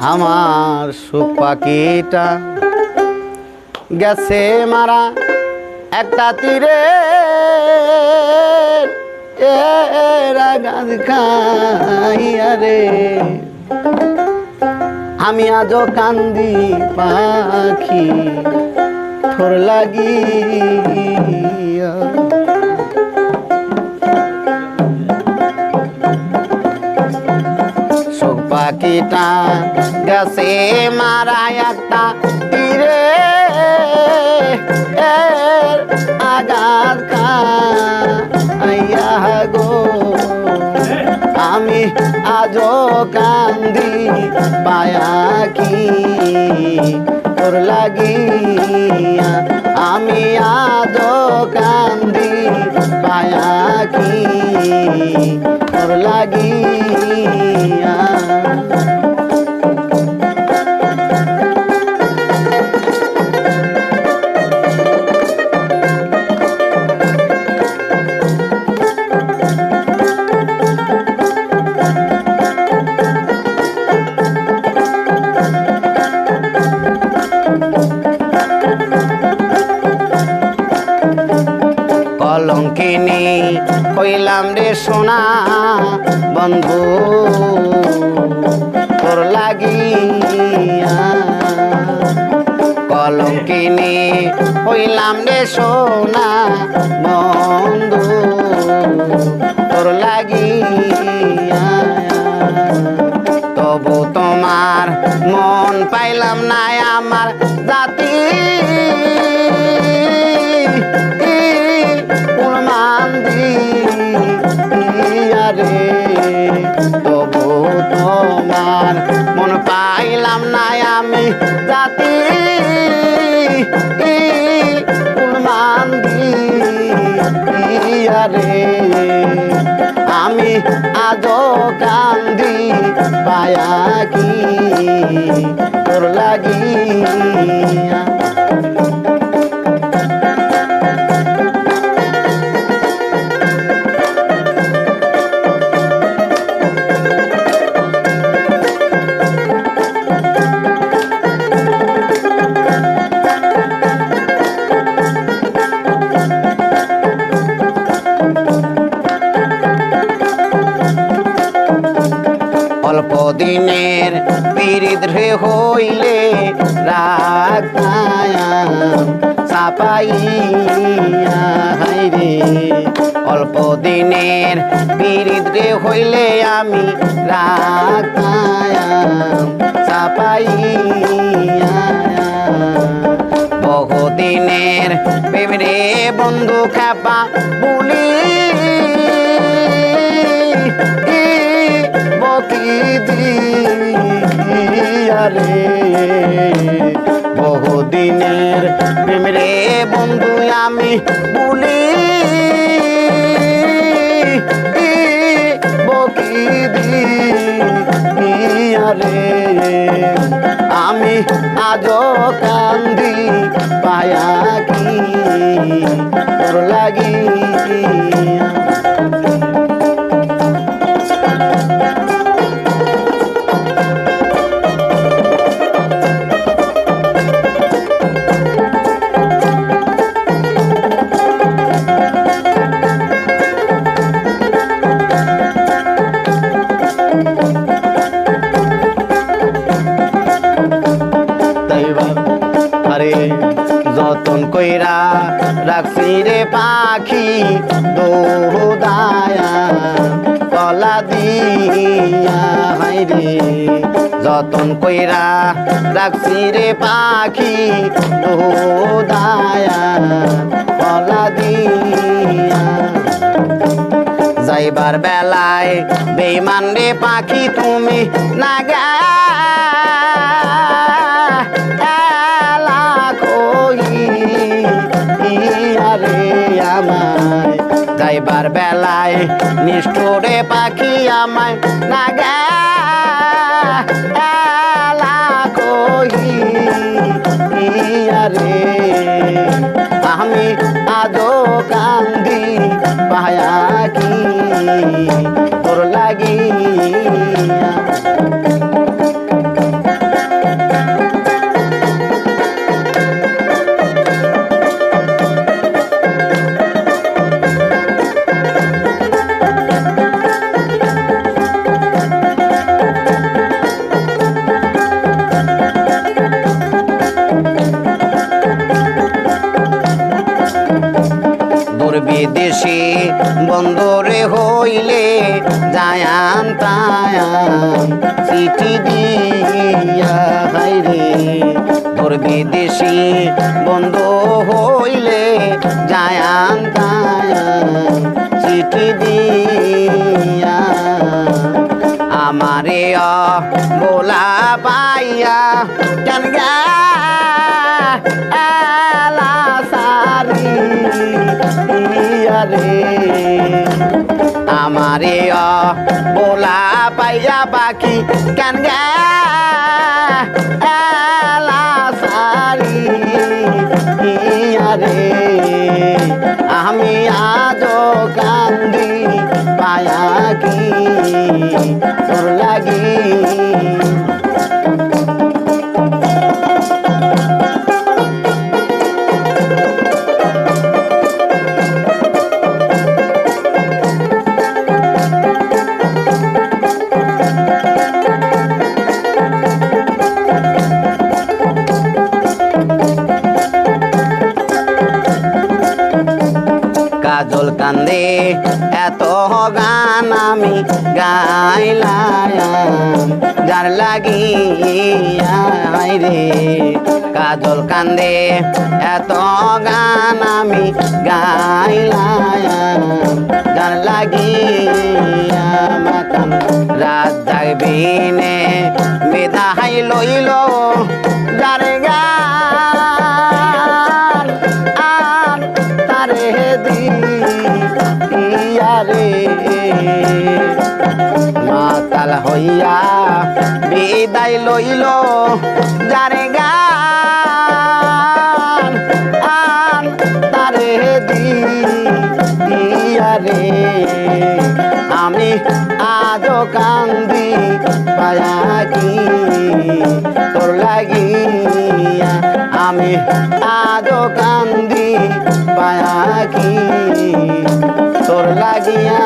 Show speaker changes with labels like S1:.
S1: আমার সুখ পাখিটা গেছে মারা একটা তীরে। রে। আমি আজও কান্দি পাখি থোর লাগিয়া পাখিটা গেছে মারা একটা তীরে। এর আঘাত খাইয়া গো। আমি আজও কান্দি পায়া কি তোর লাগিয়া আমি আজও কান্দি পায়া কি? তোর লাগিয়া বন্ধু, তোর লাগিয়া কলঙ্কিনী হইলাম রে সোনা বন্ধু, তোর লাগিয়া। তবু তোমার মন পাইলাম না আমার জাতি। রে? তবু মন পাইলাম না আমি জাতি। প্রমাণ রে আমি আজ কান্দি পায়া কি দিনের পীড়িত রে হইলে রাখায়া চাপাইয়া হাইরে অল্প দিনের পীড়িত রে হইলে আমি রাখায়া চাপাইয়া। বহুদিনের প্রেমরে বন্ধু খাপা বলি দিয়ারে বহুদিনের প্রেমরে বন্ধু, আমি বলি বকি দিয়ারে। আমি আজও কান্দি, পায়া কি তোর লাগিয়া রাখছি পাখি দোদায়া কলা দিয়া। হাই যতন কইরা রাখছি পাখি দোদায়া কলা দিয়া। যাইবার বেলায়, বেইমান রে পাখি, তুমি না রে আমায় যাইবার বেলায় নিষ্ঠুরে পাখি আমায় না গা এলা কইয়া রে আমি আজও কান্দি পায়া কি? বিদেশি বন্দরে হইলে যায়ান তায়ান চিঠি দিয়া হাইরে তোর বিদেশি বন্ধু হইলে যায়ান তায়ান চিঠি দিয়া। আমারে বোলা পাইয়া কেন গেলা পাইয়া baki কেন গেলা সারি রে আমি আজ কান্দি পায়া কি তোর লাগি? কান্দে। এত গান আমি গাইলাম, যার লাগি রে। কাজল কান্দে, এত গান আমি গাইলাম, যার লাগি রাত জাগবিনে, বিদায় লইল, যার লইয়া, বিদায় লইল যারে গান, আন তারে দিয়া রে। আমি আজ কান্দি, পায়া কি তোর লাগিয়া। আমি আজ কান্দি, পায়া কি তোর লাগিয়া।